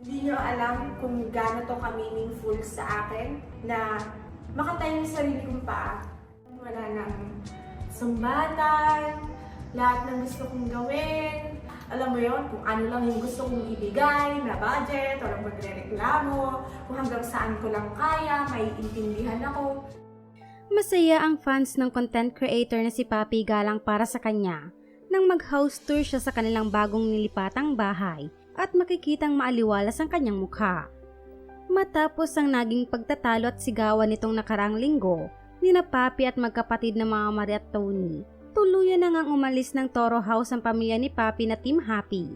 Hindi nyo alam kung gaano to ka-meaningful sa akin na makatayo yung sarili kong paa. Wala nang sumbatan, lahat ng gusto kong gawin. Alam mo yon kung ano lang yung gusto kong ibigay na budget, walang magre-reklamo, kung hanggang saan ko lang kaya, may intindihan ako. Masaya ang fans ng content creator na si Papi Galang para sa kanya nang mag-house tour siya sa kanilang bagong nilipatang bahay at makikitang maaliwalas ang kanyang mukha. Matapos ang naging pagtatalo at sigawan nitong nakarang linggo, ni na Papi at magkapatid na mga Maria at Tony, tuluyan na ngang umalis ng Toro House ang pamilya ni Papi na Team Happy.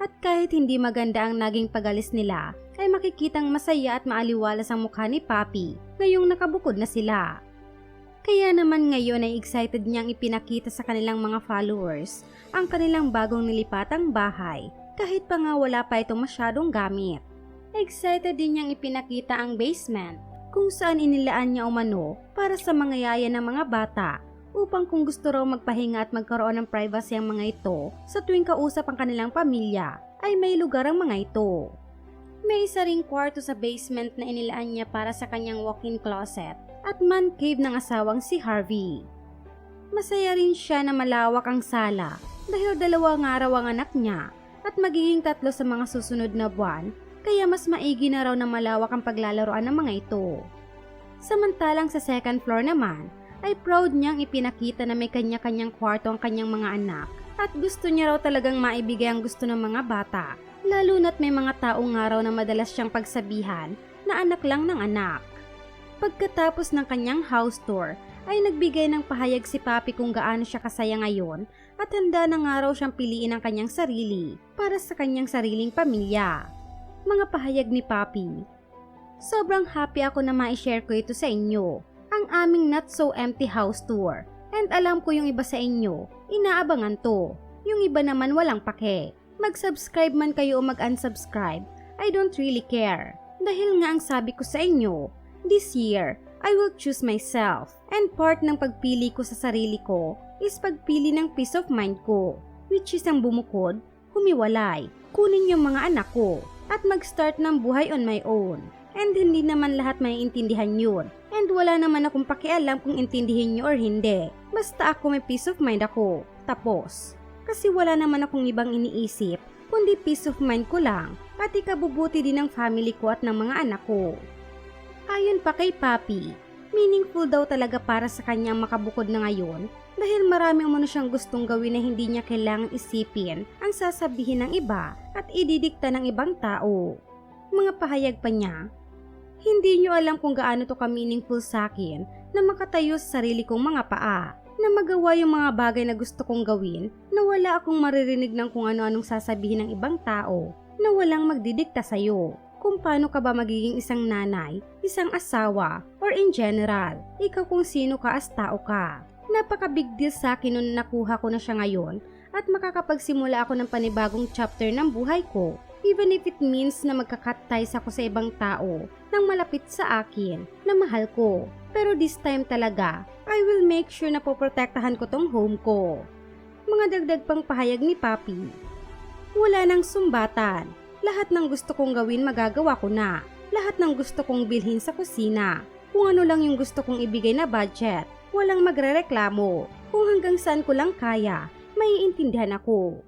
At kahit hindi maganda ang naging pagalis nila, ay makikitang masaya at maaliwalas ang mukha ni Papi ngayong nakabukod na sila. Kaya naman ngayon ay excited niyang ipinakita sa kanilang mga followers ang kanilang bagong nilipatang bahay kahit pa nga wala pa itong masyadong gamit. Excited din niyang ipinakita ang basement kung saan inilaan niya umano para sa mga yaya ng mga bata upang kung gusto raw magpahinga at magkaroon ng privacy ang mga ito sa tuwing kausap ang kanilang pamilya ay may lugar ang mga ito. May isa ring kwarto sa basement na inilaan niya para sa kanyang walk-in closet at man cave ng asawang si Harvey. Masaya rin siya na malawak ang sala dahil dalawang araw ang anak niya at magiging tatlo sa mga susunod na buwan kaya mas maigi na raw na malawak ang paglalaroan ng mga ito. Samantalang sa second floor naman ay proud niyang ipinakita na may kanya-kanyang kwarto ang kanyang mga anak at gusto niya raw talagang maibigay ang gusto ng mga bata lalo na't may mga taong nga raw na madalas siyang pagsabihan na anak lang ng anak. Pagkatapos ng kanyang house tour, ay nagbigay ng pahayag si Papi kung gaano siya kasaya ngayon at handa na nga raw siyang piliin ang kanyang sarili para sa kanyang sariling pamilya. Mga pahayag ni Papi Sobrang happy ako na ma-share ko ito sa inyo, ang aming not so empty house tour. And alam ko yung iba sa inyo, inaabangan to. Yung iba naman walang pake. Mag-subscribe man kayo o mag-unsubscribe, I don't really care. Dahil nga ang sabi ko sa inyo, This year, I will choose myself. And part ng pagpili ko sa sarili ko is pagpili ng peace of mind ko, which is ang bumukod, humiwalay, kunin yung mga anak ko, at mag-start ng buhay on my own. And hindi naman lahat may intindihan yun. And wala naman akong pakialam kung intindihin nyo or hindi. Basta ako may peace of mind ako. Tapos. Kasi wala naman akong ibang iniisip, kundi peace of mind ko lang at ikabubuti din ng family ko at ng mga anak ko. Ayon pa kay Papi, meaningful daw talaga para sa kanyang makabukod na ngayon dahil marami umano siyang gustong gawin na hindi niya kailangang isipin ang sasabihin ng iba at ididikta ng ibang tao. Mga pahayag pa niya, hindi niyo alam kung gaano to ka-meaningful sa akin na makatayo sa sarili kong mga paa, na magawa yung mga bagay na gusto kong gawin na wala akong maririnig ng kung ano-anong sasabihin ng ibang tao, na walang magdidikta sa'yo kung paano ka ba magiging isang nanay, isang asawa, or in general, ikaw kung sino ka as tao ka. Napaka-big deal sa akin nung nakuha ko na siya ngayon at makakapagsimula ako ng panibagong chapter ng buhay ko even if it means na magkakat ties ako sa ibang tao nang malapit sa akin na mahal ko. Pero this time talaga, I will make sure na poprotektahan ko tong home ko. Mga dagdag pang pahayag ni Papi. Wala nang sumbatan. Lahat ng gusto kong gawin magagawa ko na. Lahat ng gusto kong bilhin sa kusina. Kung ano lang yung gusto kong ibigay na budget. Walang magrereklamo. Kung hanggang saan ko lang kaya, maiintindihan ako.